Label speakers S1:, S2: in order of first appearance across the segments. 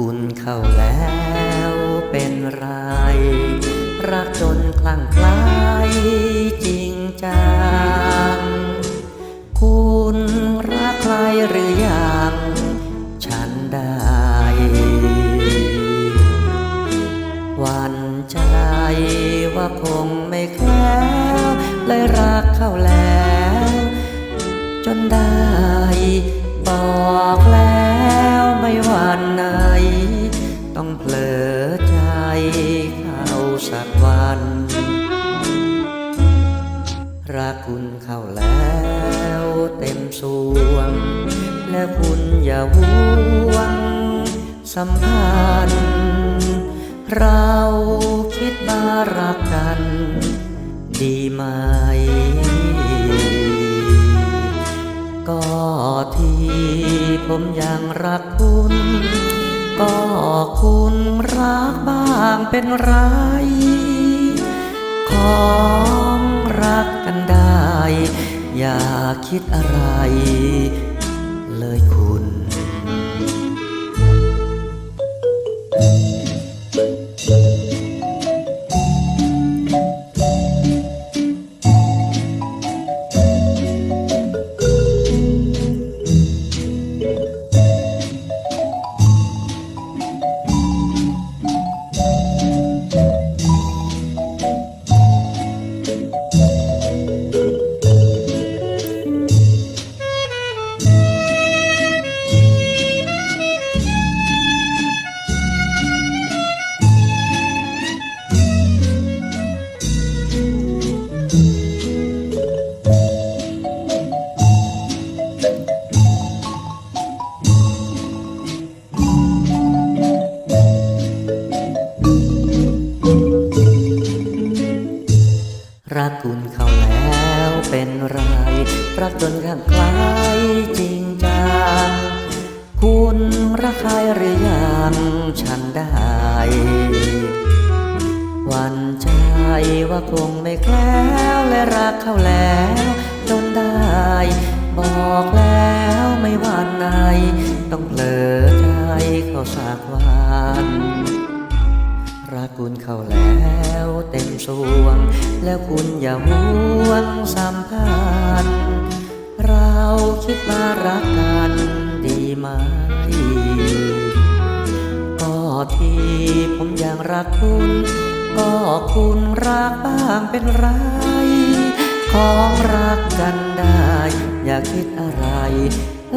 S1: คุณเข้าแล้วเป็นไร รักจนคลั่งคล้ายจริงจัง คุณรักใครหรือยัง ฉันได้ วันใจว่าคงไม่แคล้วเลยรักเข้าแล้ว จนได้บอกแล้ว สักวัน รักคุณเข้าแล้วเต็มสวง และคุณอย่าห่วงสัมพันธ์เราคิดมารักกัน ดีไหม ก็ที่ผมยังรักคุณ ก็คุณรักบ้างเป็นไร ของรักกันได้ อย่าคิดอะไร เลยคุณ รักคุณเข้าแล้วเป็นไร รักจนข้างคล้ายจริงจัง คุณรักใครหรือยังฉันได้หวันใจว่าคงไม่แคล้วและรักเขาแล้วจนได้ บอกแล้วไม่วันไหน ต้องเผลอใจเขาสากวัน รักคุณเข้าแล้วเต็มสวง แล้วคุณอย่าห่วงสัมพันธ์เราคิดมารักกันดีไหมก็ที่ผมยังรักคุณ ก็คุณรักบ้างเป็นไร ของรักกันได้ อย่าคิดอะไร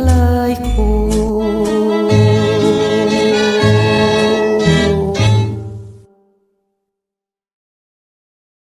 S1: เลยคุณ